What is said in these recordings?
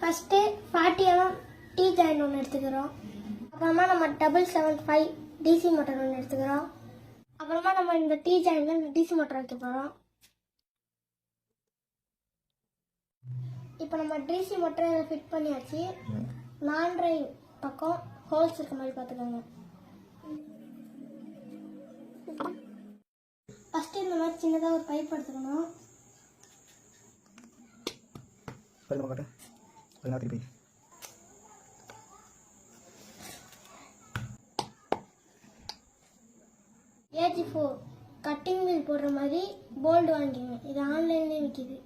First ஃபார்ட்டியெல்லாம் T T join ஒன்று எடுத்துக்கிறோம். அப்புறமா நம்ம double seven five DC motor ஒன்று எடுத்துக்கிறோம். அப்புறமா நம்ம இந்த டீ ஜாயின்ல டிசி மோட்டர் வைக்க போகிறோம் இப்போ நம்ம டிசி மோட்டரை ஃபிட் பண்ணியாச்சு. நான் டிரைவ் பக்கம் ஹோல்ஸ் இருக்க மாதிரி பார்த்துக்கோங்க. ஃபஸ்ட்டு இந்த மாதிரி சின்னதாக ஒரு பைப் எடுத்துக்கணும். பதினாறு திருப்பி. ஏஜி ஃபோர் கட்டிங் வீல் போடுற மாதிரி போல்டு வாங்கிக்கோங்க இது ஆன்லைன்லேயே விற்கிது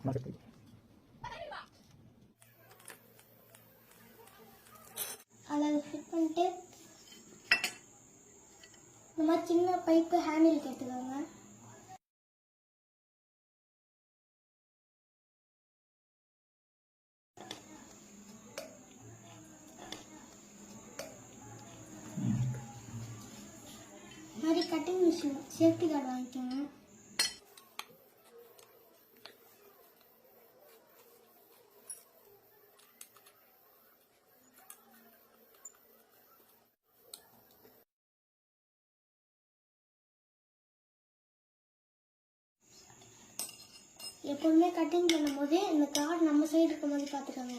நான் சரி அதில் ஃபிட் பண்ணிட்டு இந்த மாதிரி சின்ன பைப்பு ஹேண்டில் எடுத்துக்கோங்க மாதிரி கட்டிங் மிஷின் சேஃப்டி கார்டு வாங்கிக்கோங்க. எப்போதுமே கட்டிங் பண்ணும்போது இந்த கார்டு நம்ம சைடு இருக்கும்போது பார்த்துக்கோங்க.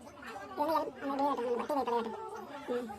மாதிரி பார்த்துக்கோங்க ம்